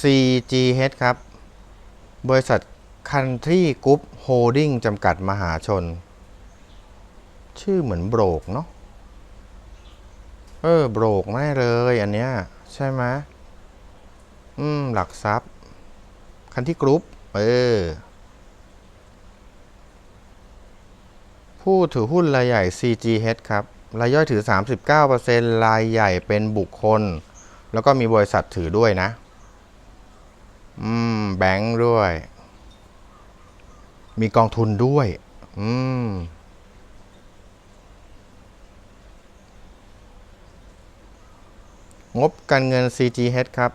CGH ครับ บริษัท Country Group Holding จำกัดมหาชน ชื่อเหมือนโบรกเนาะ เออ โบรกแน่เลยอันเนี้ย ใช่ไหมอืม หลักทรัพย์ คันที่กรุ๊ป เออ ผู้ถือหุ้นรายใหญ่ CGH ครับ รายย่อยถือ 39%รายใหญ่เป็นบุคคล แล้วก็มีบริษัทถือด้วยนะ อืม แบงค์ด้วย มีกองทุนด้วย อืม งบการเงิน CGH ครับ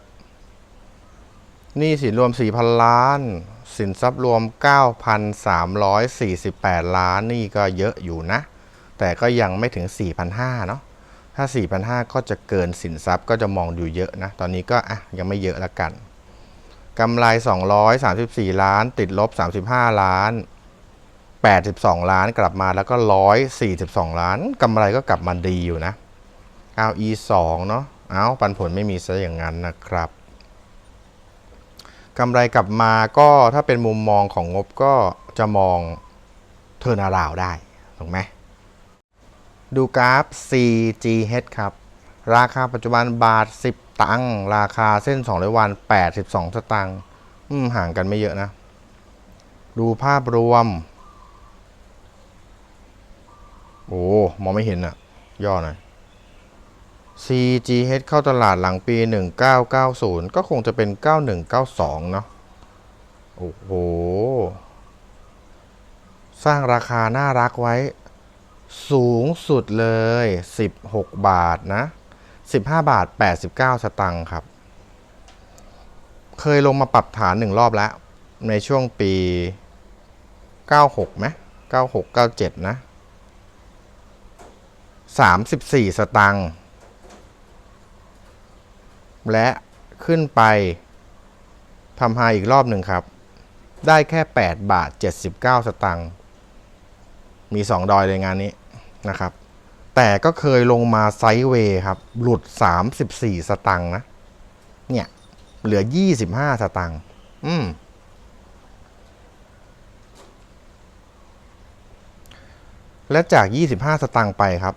หนี้สินรวม 4,000 ล้าน สินทรัพย์รวม 9,348 ล้าน นี่ก็เยอะอยู่นะ แต่ก็ยังไม่ถึง 4,500 เนาะถ้า 4,500 ก็จะเกินสินทรัพย์ก็จะมองดูเยอะนะ ตอนนี้ก็อะยังไม่เยอะละกัน กำไร 234 ล้าน ติดลบ 35 ล้าน 82 ล้านกลับมาแล้วก็ 142 ล้านกำไรก็กลับมาดีอยู่นะเอา E 2เนาะเอาปันผลไม่มีซะอย่างนั้นนะครับกำไรกลับมาก็ถ้าเป็นมุมมองของงบก็จะมองเทอร์นาราวได้ถูกไหมดูกราฟ CGH ครับ ราคาปัจจุบันบาท10 ตังค์ราคาเส้น 200 วัน 82 สตังค์ห่างกันไม่เยอะนะ ดูภาพรวม โอ้ มองไม่เห็นอะย่อหน่อย CGH เข้าตลาดหลังปี 1990 ก็คงจะเป็น 9192 เนาะโอ้โห สร้างราคาน่ารักไว้ สูงสุดเลย 16 บาทนะ 15 บาท 89 สตังค์ครับ เคยลงมาปรับฐานหนึ่งรอบแล้ว ในช่วงปี 96ไหม96 97 นะ 34 สตังค์ และขึ้นไปทำไฮอีกรอบหนึ่งครับ ได้แค่ 8 บาท 79 สตังค์ มี 2 ดอยในงานนี้นะครับ แต่ก็เคยลงมาไซด์เวย์ครับ หลุด 34 สตังค์นะ เนี่ย เหลือ 25 สตังค์อืมและจาก 25 สตังค์ไปครับ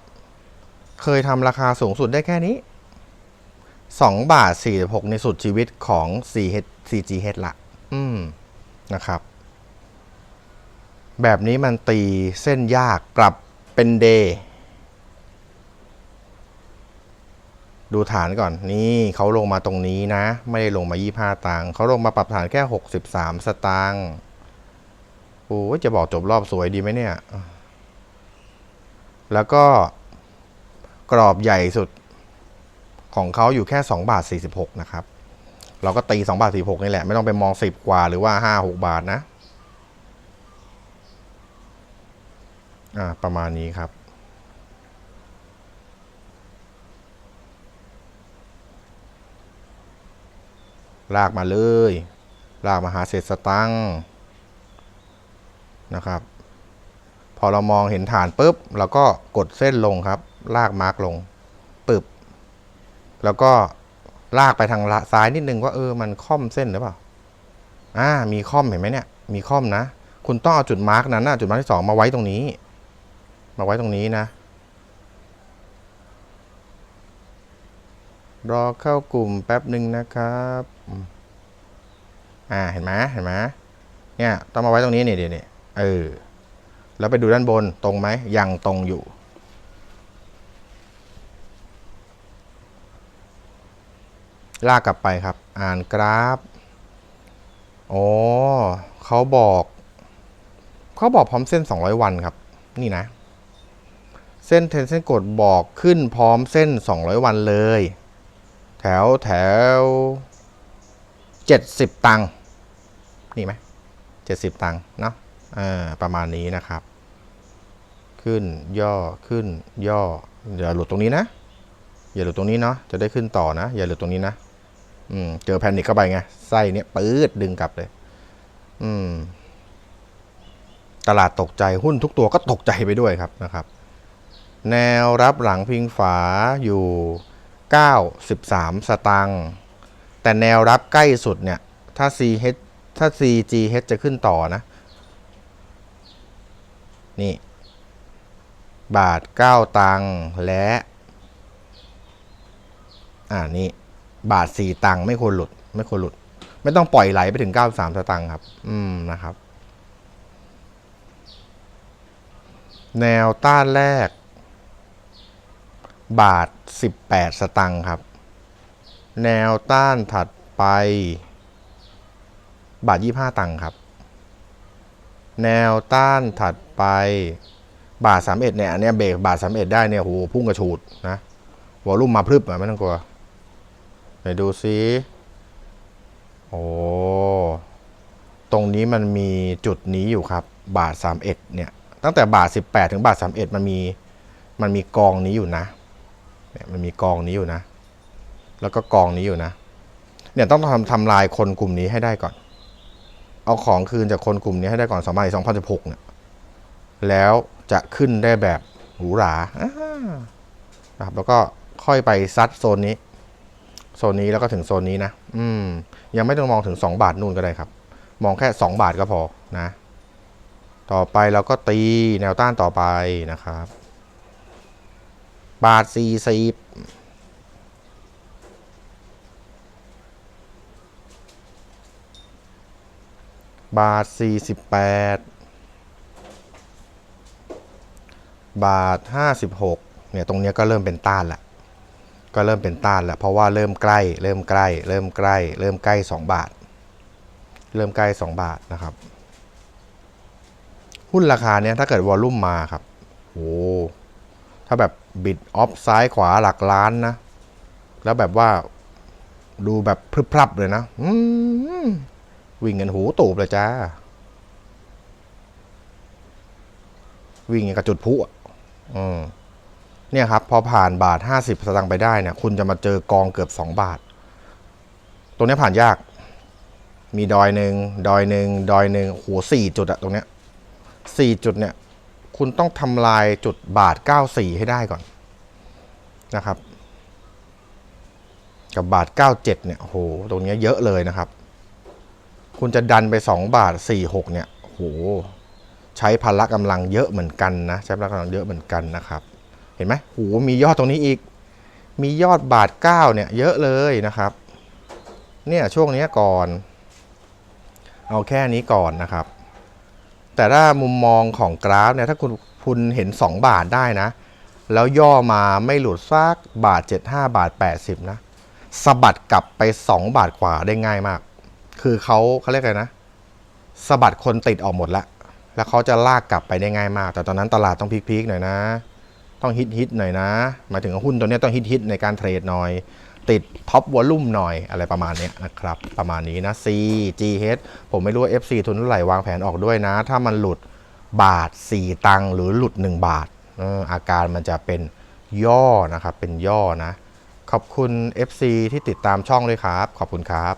เคยทำราคาสูงสุดได้แค่นี้ 2 บาท 46 ในสุดชีวิตของ CGH ละ อืม นะครับ แบบนี้มันตีเส้นยากกลับเป็นเดย์ ดูฐานก่อนนี่เขาลงมาตรงนี้นะ ไม่ได้ลงมา 25 ตังค์เขาลงมาปรับฐานแค่ 63 สตางค์โอ้จะบอกจบรอบสวยดีไหมเนี่ย แล้วก็กรอบใหญ่สุดของเขาอยู่แค่ 2 บาท 46 นะครับ เราก็ตี 2 บาท 46 นี่แหละ ไม่ต้องไปมอง 10 กว่าหรือว่า 5 6 บาทนะ อ่า ประมาณนี้ครับ ลากมาเลย ลากมาหาเศษสตังค์นะครับ พอเรามองเห็นฐานปุ๊บเราก็กดเส้นลงครับ ลากมาร์กลงปึ๊บแล้วก็ลากไปทางซ้ายนิดนึงว่าเออมันค่อมเส้นหรือเปล่าอ่ามีค่อมเห็นไหมเนี่ยมีค่อมนะ คุณต้องเอาจุดมาร์กนั้นนะจุดมาร์กที่สองมาไว้ตรงนี้ มาไว้ตรงนี้นะ รอเข้ากลุ่มแป๊บหนึ่งนะครับอ่าเห็นไหมเห็นไหมเนี่ยต้องมาไว้ตรงนี้เนี่ยเดี๋ยวนี้เออแล้วไปดูด้านบนตรงไหมยังตรงอยู่ ลากกลับไปครับ อ่านกราฟอ๋อเขาบอกเขาบอกพร้อมเส้น 200 วันครับ นี่นะ เส้นเทนเส้นกดบอกขึ้นพร้อมเส้น 200 วันเลย แถวแถว70ตังค์นี่ไหม70ตังค์เนาะประมาณนี้นะครับ ขึ้นย่อขึ้นย่ออย่าหลุดตรงนี้นะ อย่าหลุดตรงนี้เนาะจะได้ขึ้นต่อนะ อย่าหลุดตรงนี้นะอืมเจอแพนิคเข้าไปไงไส้เนี้ยปื๊ดดึงกลับเลย อืม ตลาดตกใจหุ้นทุกตัวก็ตกใจไปด้วยครับนะครับ แนวรับหลังพิงฝาอยู่ 93 สตังค์แต่แนวรับใกล้สุดเนี่ย ถ้า CH ถ้า CGH จะขึ้นต่อนะ นี่ บาท 9 ตังค์และ อ่านี่ บาท 4 ตังค์ไม่ควรหลุด ไม่ควรหลุด ไม่ต้องปล่อยไหลไปถึง 93 สตางค์ครับ อืม นะครับ แนวต้านแรก บาท 18 สตังค์ครับ แนวต้านถัดไป บาท 25 ตังค์ครับ แนวต้านถัดไป บาท 31เนี่ยอันเนี้ยเบรกบาท 31 ได้เนี่ยโหพุ่งกระฉูดนะวอลุ่มมาพรึบอะไม่ต้องกลัวไหนดูซิโอ้ตรงนี้มันมีจุดนี้อยู่ครับ บาท 31เนี่ยตั้งแต่บาท 18 ถึงบาท 31 มันมีมันมีกองนี้อยู่นะ เนี่ยมันมีกองนี้อยู่นะ แล้วก็กองนี้อยู่นะ เนี่ยต้องทำทำลายคนกลุ่มนี้ให้ได้ก่อน เอาของคืนจากคนกลุ่มนี้ให้ได้ก่อนสมัย2016เนี่ยแล้วจะขึ้นได้แบบหรูหรานะครับ แล้วก็ค่อยไปซัดโซนนี้ โซนนี้แล้วก็ถึงโซนนี้นะ อืม ยังไม่ต้องมองถึง 2 บาทนู่นก็ได้ครับ มองแค่ 2 บาทก็พอนะ ต่อไปเราก็ตีแนวต้านต่อไปนะครับ บาทสี่สิบบาทสี่สิบแปดบาทห้าสิบหกเนี่ย ตรงนี้ก็เริ่มเป็นต้านละก็เริ่มเป็นต้านล้วเพราะว่าเริ่มใกล้ เริ่มใกล้ เริ่มใกล้ เริ่มใกล้สองบาท เริ่มใกล้สองบาทนะครับ หุ้นราคาเนี้ยถ้าเกิดวอลลุ่มมาครับโอ้ถ้าแบบ บิดออฟซ้ายขวาหลักล้านนะ แล้วแบบว่าดูแบบพรึบพรับเลยนะวิ่งกันหูตูบเลยจ้า วิ่งกับจุดพุอืมเนี่ยครับ พอผ่านบาทห้าสิบสตางค์ไปได้เนี่ย คุณจะมาเจอกองเกือบสองบาท ตรงนี้ผ่านยาก มีดอยหนึ่งดอยหนึ่งดอยหนึ่งโหสี่จุดอะตรงเนี้ยสี่จุดเนี่ย คุณต้องทำลายจุดบาทเก้าสี่ให้ได้ก่อนนะครับ กับบาทเก้าเจ็ดเนี่ยโหตรงเนี้ยเยอะเลยนะครับ คุณจะดันไปสองบาทสี่หกเนี่ยโหใช้พละกำลังเยอะเหมือนกันนะ ใช้พละกำลังเยอะเหมือนกันนะครับ เห็นไหมโหมียอดตรงนี้อีก มียอดบาทเก้าเนี่ย เยอะเลยนะครับ เนี่ยช่วงนี้ก่อน เอาแค่นี้ก่อนนะครับ แต่ถ้ามุมมองของกราฟเนี่ยถ้าคุณคุณเห็น 2 บาทได้นะ แล้วย่อมาไม่หลุดซักบาท 75 บาท 80 นะสะบัดกลับไป 2 บาทกว่าได้ง่ายมาก คือเขาเขาเรียกอะไรนะสะบัดคนติดออกหมดละแล้วเขาจะลากกลับไปได้ง่ายมาก แต่ตอนนั้นตลาดต้องพีคๆหน่อยนะ ต้องฮิตฮิตๆหน่อยนะหมายถึงหุ้นตัวนี้ต้องฮิตฮิตๆในการเทรดหน่อย ติดท็อปวอลลุ่มหน่อยอะไรประมาณนี้นะครับ ประมาณนี้นะ C G H ผมไม่รู้ว่า FC ทุนเท่าไหร่วางแผนออกด้วยนะ ถ้ามันหลุดบาท 4 ตังค์หรือหลุด 1 บาทอาการมันจะเป็นย่อนะครับ เป็นย่อนะ ขอบคุณ FC ที่ติดตามช่องเลยครับ ขอบคุณครับ